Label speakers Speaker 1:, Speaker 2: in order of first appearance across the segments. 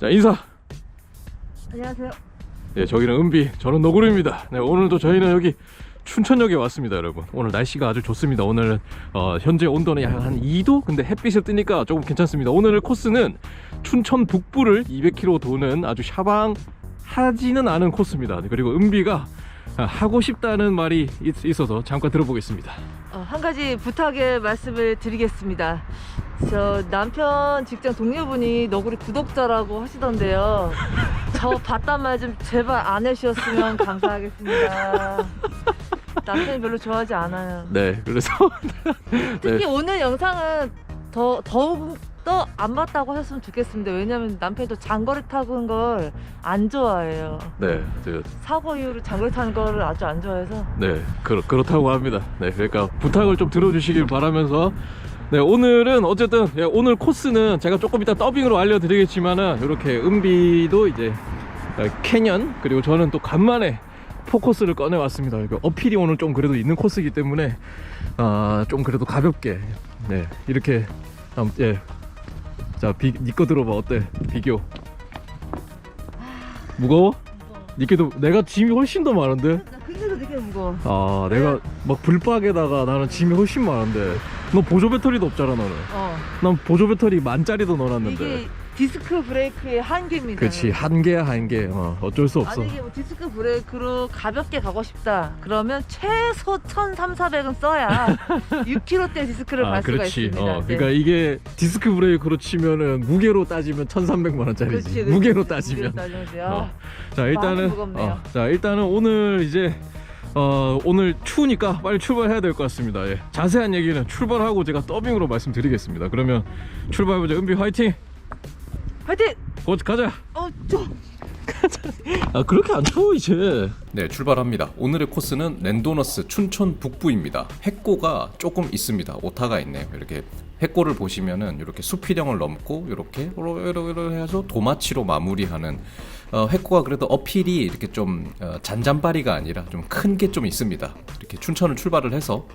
Speaker 1: 자 인사.
Speaker 2: 안녕하세요.
Speaker 1: 네 저기는 은비, 저는 너구리입니다. 네 오늘도 저희는 여기 춘천역에 왔습니다, 여러분. 오늘 날씨가 아주 좋습니다. 오늘 어, 현재 온도는 약 한 2도? 근데 햇빛을 뜨니까 조금 괜찮습니다. 오늘 코스는 춘천 북부를 200km 도는 아주 샤방하지는 않은 코스입니다. 네, 그리고 은비가 아, 하고 싶다는 말이 있, 있어서 잠깐 들어보겠습니다.
Speaker 2: 어, 한 가지 부탁의 말씀을 드리겠습니다. 저 남편 직장 동료분이 너구리 구독자라고 하시던데요. 저 봤단 말 좀 제발 안 해주셨으면 감사하겠습니다. 남편이 별로 좋아하지 않아요.
Speaker 1: 네, 그래서
Speaker 2: 특히 오늘 영상은 더 더욱 더 안 봤다고 하셨으면 좋겠습니다. 왜냐면 남편도 장거리 타는 걸 안 좋아해요.
Speaker 1: 네, 저,
Speaker 2: 사고 이후로 장거리 타는 거를 아주 안 좋아해서
Speaker 1: 네, 그렇, 그렇다고 합니다. 네, 그러니까 부탁을 좀 들어주시길 바라면서 네, 오늘은 어쨌든 예, 오늘 코스는 제가 조금 이따 더빙으로 알려드리겠지만은 이렇게 은비도 이제 어, 캐년 그리고 저는 또 간만에 포커스를 꺼내 왔습니다. 이거 어필이 오늘 좀 그래도 있는 코스이기 때문에 아, 좀 그래도 가볍게 네, 이렇게 음, 예. 자, 비, 니거 들어봐 어때? 비교. 무거워? 니께도 내가 짐이 훨씬 더 많은데?
Speaker 2: 나 근데도 되게 무거워.
Speaker 1: 아 내가 막 불박에다가 나는 짐이 훨씬 많은데 너 보조 배터리도 없잖아 너는
Speaker 2: 어.
Speaker 1: 난 보조 배터리 만짜리도 넣어놨는데
Speaker 2: 이게 디스크 브레이크의 한계입니다.
Speaker 1: 그렇지 한 개야 한개 어, 어쩔 수 없어
Speaker 2: 만약에 뭐 디스크 브레이크로 가볍게 가고 싶다. 그러면 최소 1,300, 400은 써야 6kg대 디스크를
Speaker 1: 아
Speaker 2: 갈 수가
Speaker 1: 그렇지
Speaker 2: 있습니다.
Speaker 1: 어,
Speaker 2: 네.
Speaker 1: 그러니까 이게 디스크 브레이크로 치면은 무게로 따지면 1300만 원짜리지 무게로. 따지면
Speaker 2: 따지면
Speaker 1: 어.
Speaker 2: 아,
Speaker 1: 자 일단은
Speaker 2: 무겁네요.
Speaker 1: 어, 자 일단은 오늘 이제 어, 오늘 추우니까 빨리 출발해야 될 것 같습니다. 예. 자세한 얘기는 출발하고 제가 더빙으로 말씀드리겠습니다. 그러면 출발해보자. 은비 화이팅!
Speaker 2: 화이팅!
Speaker 1: 고 가자!
Speaker 2: 어, 저
Speaker 1: 아 그렇게 안 추워 이제.
Speaker 3: 네, 출발합니다. 오늘의 코스는 랜도너스 춘천 북부입니다. 해꼬가 조금 있습니다. 오타가 있네요. 이렇게 해꼬를 보시면은 이렇게 수피령을 넘고 이렇게 이렇게 해서 도마치로 마무리하는 어, 해꼬가 그래도 어필이 이렇게 좀 어, 잔잔바리가 아니라 좀 큰 게 좀 있습니다. 이렇게 춘천을 출발을 해서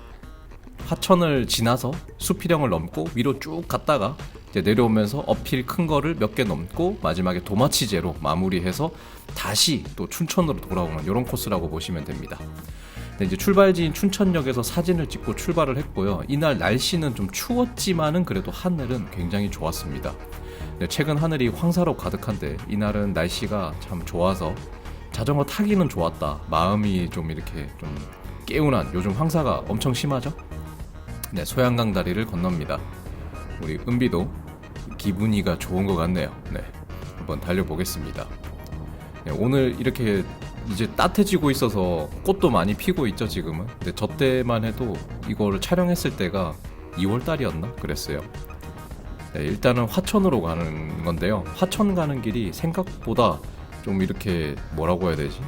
Speaker 3: 하천을 지나서 수피령을 넘고 위로 쭉 갔다가 이제 내려오면서 어필 큰 거를 몇 개 넘고 마지막에 도마치제로 마무리해서 다시 또 춘천으로 돌아오는 이런 코스라고 보시면 됩니다. 근데 이제 출발지인 춘천역에서 사진을 찍고 출발을 했고요. 이날 날씨는 좀 추웠지만은 그래도 하늘은 굉장히 좋았습니다. 네, 최근 하늘이 황사로 가득한데 이날은 날씨가 참 좋아서 자전거 타기는 좋았다. 마음이 좀 이렇게 좀 개운한 요즘 황사가 엄청 심하죠? 네, 소양강 다리를 건넙니다. 우리 은비도 기분이가 좋은 것 같네요. 네, 한번 달려보겠습니다. 네, 오늘 이렇게 이제 따뜻해지고 있어서 꽃도 많이 피고 있죠 지금은. 근데 저 때만 해도 이거를 촬영했을 때가 2월 달이었나 그랬어요. 네, 일단은 화천으로 가는 건데요. 화천 가는 길이 생각보다 좀 이렇게 뭐라고 해야 되지?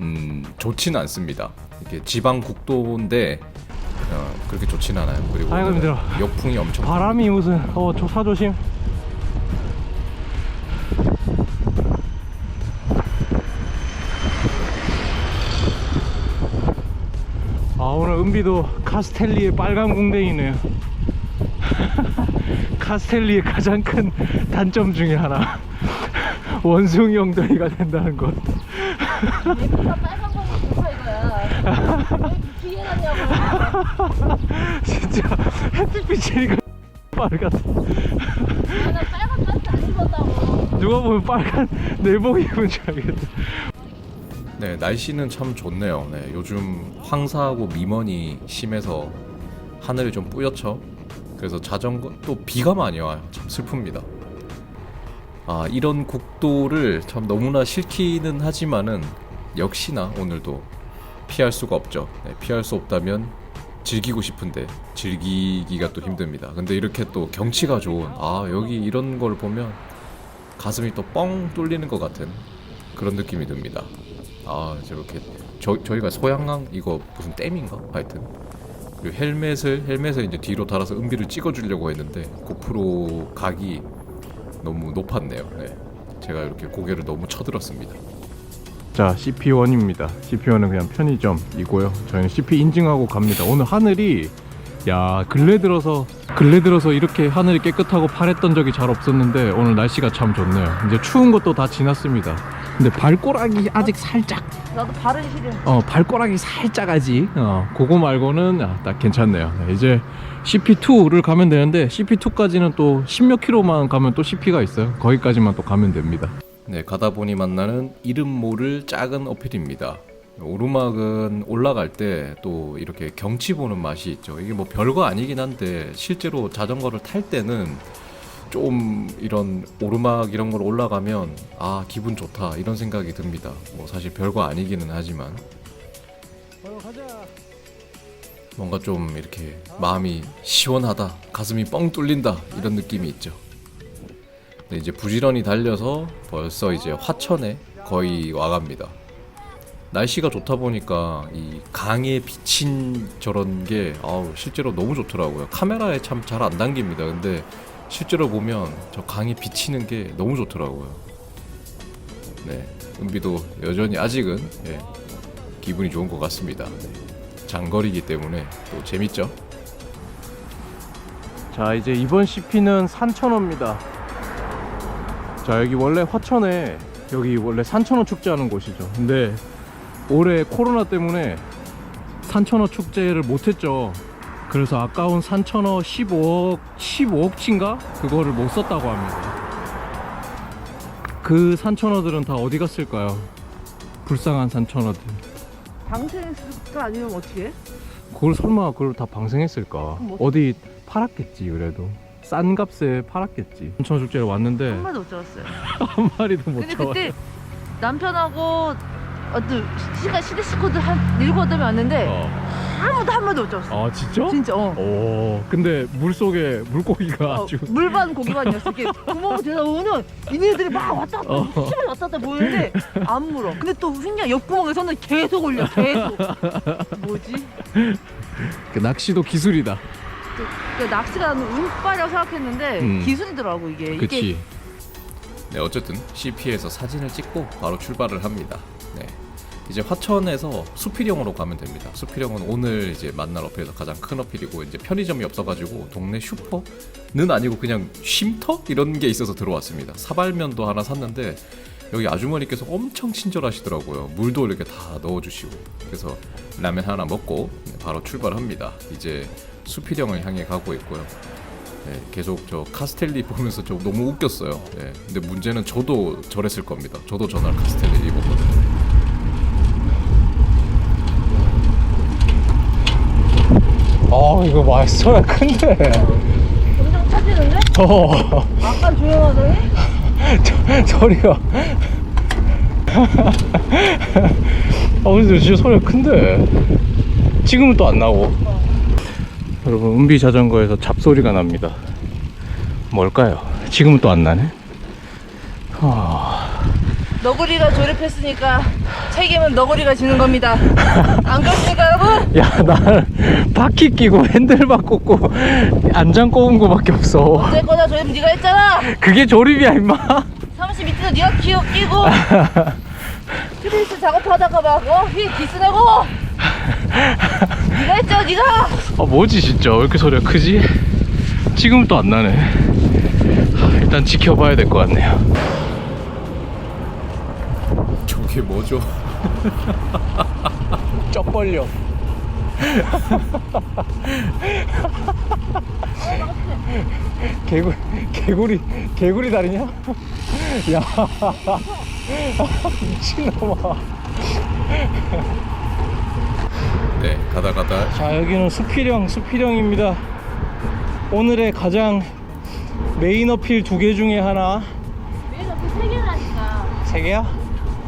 Speaker 3: 음, 좋지는 않습니다. 이게 지방 국도인데 어, 그렇게 좋진 않아요. 그리고
Speaker 1: 아이고, 힘들어.
Speaker 3: 역풍이 엄청
Speaker 1: 바람이 무슨 어 조사 조심. 아 오늘 은비도 카스텔리의 빨간 궁뎅이네요. 카스텔리의 가장 큰 단점 중에 하나 원숭이 엉덩이가 된다는 것.
Speaker 2: 얘가 빨간 거 먹고 이거야. 왜 뒤에 갔냐고.
Speaker 1: 진짜 햇빛 비치니까 빨갛다.
Speaker 2: 나 빨간 가스 안 입었다고.
Speaker 1: 누가 보면 빨간 내복 입은 줄 알겠다.
Speaker 3: 네, 날씨는 참 좋네요. 네, 요즘 황사하고 미먼이 심해서 하늘이 좀 뿌옇죠. 그래서 자전거 또 비가 많이 와요. 참 슬픕니다. 아, 이런 국도를 참 너무나 싫기는 하지만은 역시나 오늘도 피할 수가 없죠. 네, 피할 수 없다면 즐기고 싶은데 즐기기가 또 힘듭니다. 근데 이렇게 또 경치가 좋은 아, 여기 이런 걸 보면 가슴이 또 뻥 뚫리는 것 같은 그런 느낌이 듭니다. 아 저렇게 저, 저희가 소양강 이거 무슨 댐인가 하여튼 그리고 헬멧을 헬멧을 이제 뒤로 달아서 은비를 찍어주려고 했는데 고프로 각이 너무 높았네요. 네. 제가 이렇게 고개를 너무 쳐들었습니다.
Speaker 1: 자, CP1입니다. CP1은 그냥 편의점이고요. 저희는 CP 인증하고 갑니다. 오늘 하늘이 야 근래 들어서 근래 들어서 이렇게 하늘이 깨끗하고 파랬던 적이 잘 없었는데 오늘 날씨가 참 좋네요. 이제 추운 것도 다 지났습니다. 근데 발꼬락이 아직 살짝
Speaker 2: 나도 발은 시려.
Speaker 1: 어 발꼬락이 살짝 아직 어 그거 말고는 아, 딱 괜찮네요. 네, 이제 CP2를 가면 되는데 CP2까지는 또 10몇 킬로만 가면 또 CP가 있어요. 거기까지만 또 가면 됩니다.
Speaker 3: 네, 가다 보니 만나는 이름 모를 작은 어필입니다. 오르막은 올라갈 때 또 이렇게 경치 보는 맛이 있죠. 이게 뭐 별거 아니긴 한데 실제로 자전거를 탈 때는 좀 이런 오르막 이런 걸 올라가면 아 기분 좋다 이런 생각이 듭니다. 뭐 사실 별거 아니기는 하지만 뭔가 좀 이렇게 마음이 시원하다, 가슴이 뻥 뚫린다 이런 느낌이 있죠. 네, 이제 부지런히 달려서 벌써 이제 화천에 거의 와갑니다. 날씨가 좋다 보니까 이 강에 비친 저런 게 아우 실제로 너무 좋더라고요. 카메라에 참 잘안 담깁니다. 근데 실제로 보면 저 강에 비치는 게 너무 좋더라고요. 네, 은비도 여전히 아직은 예, 기분이 좋은 것 같습니다. 네, 장거리이기 때문에 또 재밌죠.
Speaker 1: 자 이제 이번 CP는 산천어입니다 자 여기 원래 화천에 여기 원래 산천어 축제하는 곳이죠 근데 올해 코로나 때문에 산천어 축제를 못했죠 그래서 아까운 산천어 15억 15억치인가 그거를 못 썼다고 합니다 그 산천어들은 다 어디 갔을까요 불쌍한 산천어들
Speaker 2: 방생했을까 아니면 어떻게? 해?
Speaker 1: 그걸 설마 그걸 다 방생했을까
Speaker 2: 그럼 뭐-
Speaker 1: 어디 팔았겠지 그래도 싼 값에 팔았겠지 산천어 축제를 왔는데
Speaker 2: 한 마도 못 잡았어요.
Speaker 1: 한 마리도 못
Speaker 2: 근데
Speaker 1: 잡았어.
Speaker 2: 그때 남편하고 어떤 시간 시대 스쿼드 한 일곱 여덟 명 왔는데
Speaker 1: 어.
Speaker 2: 아무도 한 마도 못 잡았어.
Speaker 1: 아 진짜?
Speaker 2: 진짜 어.
Speaker 1: 오. 근데 물 속에 물고기가
Speaker 2: 어,
Speaker 1: 아주.
Speaker 2: 물반 고기반이었어. 이렇게 구멍을 들여다보면 이네들이 막 왔다 갔다
Speaker 1: 어.
Speaker 2: 힘을 왔다 갔다 보이는데 안 물어. 근데 또 신기한 옆구멍에서는 계속 올려. 계속. 뭐지?
Speaker 1: 그 낚시도 기술이다.
Speaker 2: 그 낚시가 나는 운빨이라고 생각했는데
Speaker 1: 음.
Speaker 2: 기술이더라고 이게. 이게
Speaker 1: 그치.
Speaker 3: 네, 어쨌든 CP에서 사진을 찍고 바로 출발을 합니다. 네. 이제 화천에서 수필령으로 가면 됩니다. 수필령은 오늘 이제 만날 어필에서 가장 큰 어필이고 이제 편의점이 없어가지고 동네 슈퍼는 아니고 그냥 쉼터 이런 게 있어서 들어왔습니다. 사발면도 하나 샀는데 여기 아주머니께서 엄청 친절하시더라고요. 물도 이렇게 다 넣어주시고 그래서 라면 하나 먹고 네, 바로 출발합니다. 이제 수필령을 향해 가고 있고요. 네, 계속 저 카스텔리 보면서 저 너무 웃겼어요. 네, 근데 문제는 저도 저랬을 겁니다. 저도 전날 카스텔리 입었거든요.
Speaker 1: 아 이거 맛있어야 큰데.
Speaker 2: 점점 차지는데?
Speaker 1: 어.
Speaker 2: 아까 조용하더니
Speaker 1: 소리가. 아 근데 진짜 소리가 큰데. 지금은 또 안 나고. 여러분 은비 자전거에서 잡소리가 납니다. 뭘까요? 지금은 또 안 나네. 아.
Speaker 2: 너구리가 조립했으니까 책임은 너구리가 지는 겁니다. 안 그렇습니까 여러분?
Speaker 1: 야, 나 바퀴 끼고 핸들바 꽂고 안장 꼽은 거밖에 없어.
Speaker 2: 어쩔 거다 조립 네가 했잖아.
Speaker 1: 그게 조립이야, 임마.
Speaker 2: 사무실 밑에서 네가 끼고 끼고 트레이스 작업하다가 막 어? 휘 기스내고 네가 했잖아 네가
Speaker 1: 아, 뭐지, 진짜. 왜 이렇게 소리가 크지? 지금 또 안 나네. 하, 일단 지켜봐야 될 것 같네요.
Speaker 3: 저게 뭐죠?
Speaker 1: 쩍 벌려. 개구리, 개구리, 개구리 다리냐? 야, 미친놈아.
Speaker 3: 네, 가다 가다
Speaker 1: 자 여기는 수필령 수필령입니다 오늘의 가장 메인 어필 두 개 중에 하나
Speaker 2: 왜이렇세 개라니까
Speaker 1: 세 개야?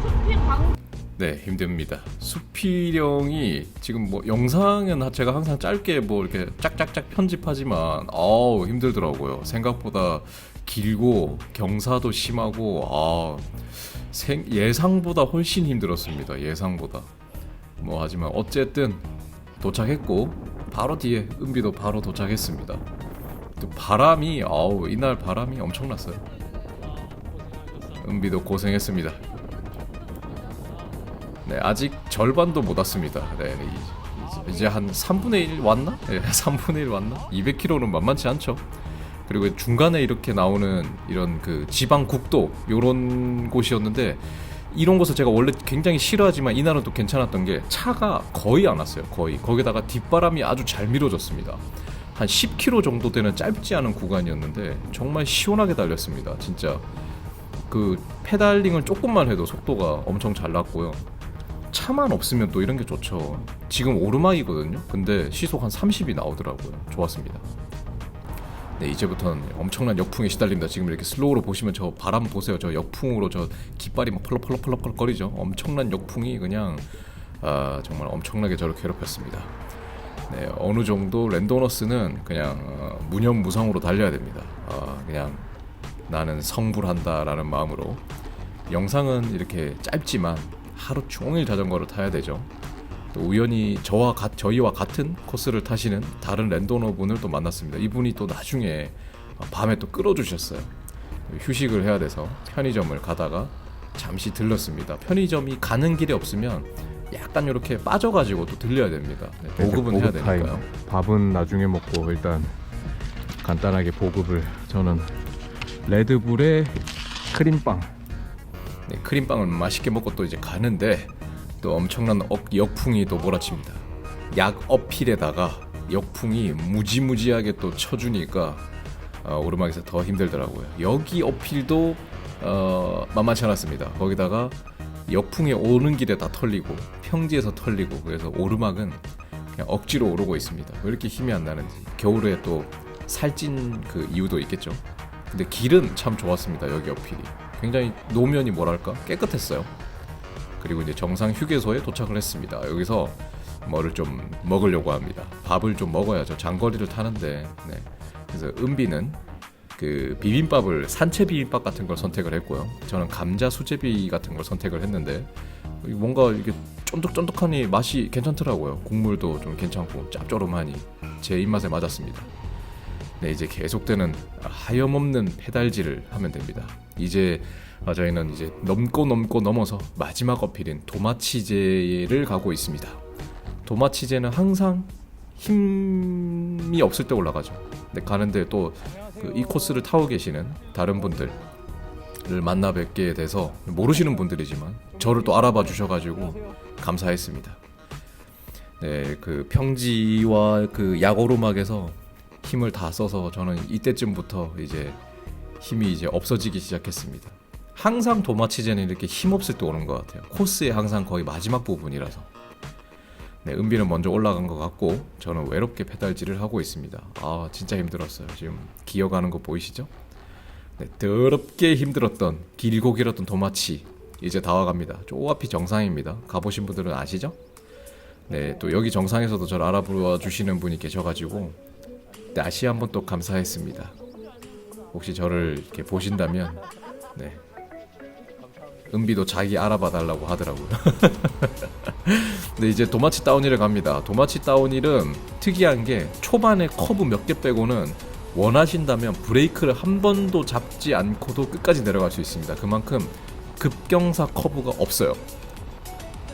Speaker 2: 숲이 광
Speaker 3: 네 힘듭니다. 수필령이 지금 뭐 영상은 제가 항상 짧게 뭐 이렇게 짝짝짝 편집하지만 아우 힘들더라고요. 생각보다 길고 경사도 심하고 아 생, 예상보다 훨씬 힘들었습니다. 예상보다 뭐 하지만 어쨌든 도착했고 바로 뒤에 은비도 바로 도착했습니다. 또 바람이 아우 이날 바람이 엄청났어요. 은비도 고생했습니다. 네, 아직 절반도 못 왔습니다. 네, 이- 이제 한 3분의 1 왔나? 예, 3분의 1 왔나? 200km는 만만치 않죠. 그리고 중간에 이렇게 나오는 이런 그 지방 국도 요런 곳이었는데 이런 곳을 제가 원래 굉장히 싫어하지만 이날은 또 괜찮았던 게 차가 거의 안 왔어요. 거의 거기다가 뒷바람이 아주 잘 밀어줬습니다. 한 10km 정도 되는 짧지 않은 구간이었는데 정말 시원하게 달렸습니다. 진짜 그 페달링을 조금만 해도 속도가 엄청 잘 났고요. 차만 없으면 또 이런 게 좋죠. 지금 오르막이거든요. 근데 시속 한 30이 나오더라고요. 좋았습니다. 네, 이제부터는 엄청난 역풍에 시달립니다. 지금 이렇게 슬로우로 보시면 저 바람 보세요. 저 역풍으로 저 깃발이 막 펄럭펄럭펄럭 거리죠. 엄청난 역풍이 그냥 아, 정말 엄청나게 저를 괴롭혔습니다. 네, 어느 정도 랜도너스는 그냥 어, 무념무상으로 달려야 됩니다. 아, 그냥 나는 성불한다라는 마음으로 영상은 이렇게 짧지만 하루 종일 자전거를 타야 되죠. 또 우연히 저와 가, 저희와 같은 코스를 타시는 다른 랜도너 분을 또 만났습니다. 이분이 또 나중에 밤에 또 끌어주셨어요. 휴식을 해야 돼서 편의점을 가다가 잠시 들렀습니다. 편의점이 가는 길에 없으면 약간 이렇게 빠져가지고 또 들려야 됩니다. 네, 보급은 해야
Speaker 1: 보급 타임.
Speaker 3: 되니까요.
Speaker 1: 밥은 나중에 먹고 일단 간단하게 보급을 저는 레드불에 크림빵
Speaker 3: 네, 크림빵을 맛있게 먹고 또 이제 가는데 또 엄청난 억, 역풍이 또 몰아칩니다. 약 어필에다가 역풍이 무지무지하게 또 쳐주니까 어, 오르막에서 더 힘들더라고요. 여기 어필도 어, 만만치 않았습니다. 거기다가 역풍이 오는 길에 다 털리고 평지에서 털리고 그래서 오르막은 그냥 억지로 오르고 있습니다. 왜 이렇게 힘이 안 나는지 겨울에 또 살찐 그 이유도 있겠죠. 근데 길은 참 좋았습니다. 여기 어필이 굉장히 노면이 뭐랄까 깨끗했어요. 그리고 이제 정상 휴게소에 도착을 했습니다. 여기서 뭐를 좀 먹으려고 합니다. 밥을 좀 먹어야죠. 장거리를 타는데. 네. 그래서 은비는 그 비빔밥을 산채 비빔밥 같은 걸 선택을 했고요. 저는 감자 수제비 같은 걸 선택을 했는데 뭔가 이게 쫀득쫀득하니 맛이 괜찮더라고요. 국물도 좀 괜찮고 짭조름하니 제 입맛에 맞았습니다. 네, 이제 계속되는 하염없는 페달질을 하면 됩니다. 이제 아, 저희는 이제 넘고 넘고 넘어서 마지막 어필인 도마치제를 가고 있습니다. 도마치제는 항상 힘이 없을 때 올라가죠. 근데 가는데 또 이 코스를 타고 계시는 다른 분들을 만나 뵙게 돼서 모르시는 분들이지만 저를 또 알아봐 주셔가지고 감사했습니다. 네, 그 평지와 그 야고르막에서 힘을 다 써서 저는 이때쯤부터 이제 힘이 이제 없어지기 시작했습니다. 항상 도마치제는 이렇게 힘 없을 때 오는 것 같아요. 코스의 항상 거의 마지막 부분이라서. 네, 은비는 먼저 올라간 것 같고 저는 외롭게 페달질을 하고 있습니다. 아 진짜 힘들었어요. 지금 기어가는 거 보이시죠? 네, 더럽게 힘들었던 길고 길었던 도마치 이제 다 와갑니다. 저 앞이 정상입니다. 가보신 분들은 아시죠? 네, 또 여기 정상에서도 저를 알아보아 주시는 분이 계셔가지고 다시 한번 또 감사했습니다. 혹시 저를 이렇게 보신다면 네. 은비도 자기 알아봐 달라고 하더라고요. 근데 이제 도마치 다운힐을 갑니다. 도마치 다운힐은 특이한 게 초반에 커브 몇 개 빼고는 원하신다면 브레이크를 한 번도 잡지 않고도 끝까지 내려갈 수 있습니다. 그만큼 급경사 커브가 없어요.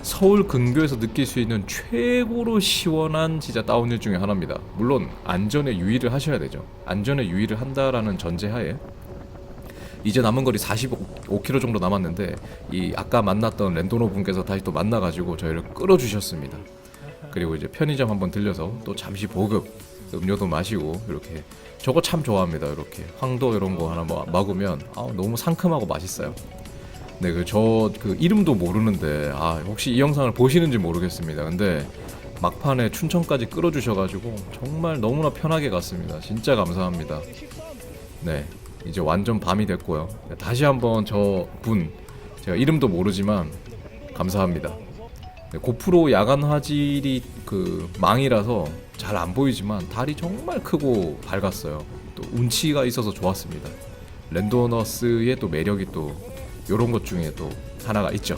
Speaker 3: 서울 근교에서 느낄 수 있는 최고로 시원한 진짜 다운힐 중에 하나입니다. 물론 안전에 유의를 하셔야 되죠. 안전에 유의를 한다라는 전제하에 이제 남은 거리 45km 정도 남았는데 이 아까 만났던 랜도노 분께서 다시 또 만나가지고 저희를 끌어주셨습니다. 그리고 이제 편의점 한번 들려서 또 잠시 보급 음료도 마시고 이렇게 저거 참 좋아합니다. 이렇게 황도 이런 거 하나 뭐 먹으면 아, 너무 상큼하고 맛있어요. 네, 그 저 그 이름도 모르는데 아 혹시 이 영상을 보시는지 모르겠습니다. 근데 막판에 춘천까지 끌어주셔가지고 정말 너무나 편하게 갔습니다. 진짜 감사합니다. 네, 이제 완전 밤이 됐고요. 네, 다시 한번 저 분 제가 이름도 모르지만 감사합니다. 네, 고프로 야간 화질이 그 망이라서 잘 안 보이지만 달이 정말 크고 밝았어요. 또 운치가 있어서 좋았습니다. 랜도너스의 또 매력이 또 이런 것 중에 또 하나가 있죠.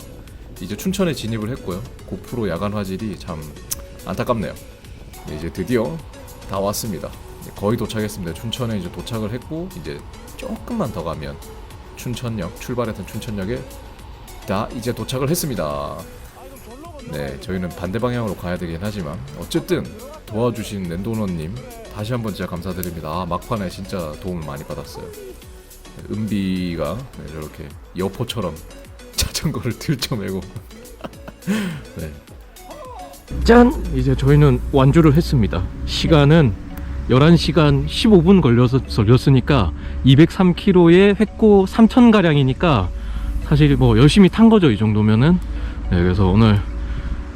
Speaker 3: 이제 춘천에 진입을 했고요. 고프로 야간 화질이 참 안타깝네요. 네, 이제 드디어 다 왔습니다. 네, 거의 도착했습니다. 춘천에 이제 도착을 했고 이제 조금만 더 가면 춘천역 출발했던 춘천역에 다 이제 도착을 했습니다. 네, 저희는 반대 방향으로 가야 되긴 하지만 어쨌든 도와주신 랜도너님 다시 한번 진짜 감사드립니다. 아, 막판에 진짜 도움을 많이 받았어요. 네, 은비가 네, 이렇게 여포처럼 자전거를 들쳐매고 네,
Speaker 1: 짠! 이제 저희는 완주를 했습니다. 시간은 11시간 15분 걸려서 걸렸으니까 203km에 획고 3,000가량이니까 사실 뭐 열심히 탄 거죠, 이 정도면은. 네, 그래서 오늘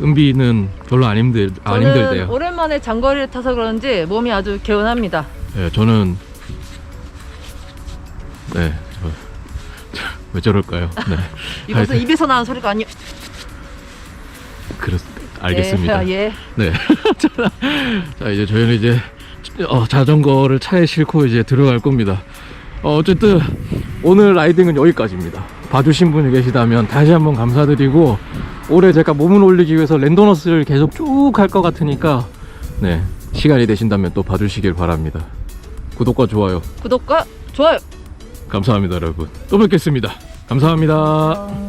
Speaker 1: 은비는 별로 안 힘들 안
Speaker 2: 저는
Speaker 1: 힘들대요.
Speaker 2: 오랜만에 장거리를 타서 그런지 몸이 아주 개운합니다.
Speaker 1: 네, 저는 네, 저, 저, 왜 저럴까요? 네,
Speaker 2: 이것은. 입에서 나는 소리가 아니요.
Speaker 1: 그렇 알겠습니다.
Speaker 2: 예. 예.
Speaker 1: 네. 자, 자, 이제 저희는 이제 어, 자전거를 차에 싣고 이제 들어갈 겁니다. 어, 어쨌든 오늘 라이딩은 여기까지입니다. 봐주신 분이 계시다면 다시 한번 감사드리고 올해 제가 몸을 올리기 위해서 랜더너스를 계속 쭉 할 것 같으니까 네 시간이 되신다면 또 봐주시길 바랍니다. 구독과 좋아요
Speaker 2: 구독과 좋아요.
Speaker 1: 감사합니다 여러분. 또 뵙겠습니다. 감사합니다.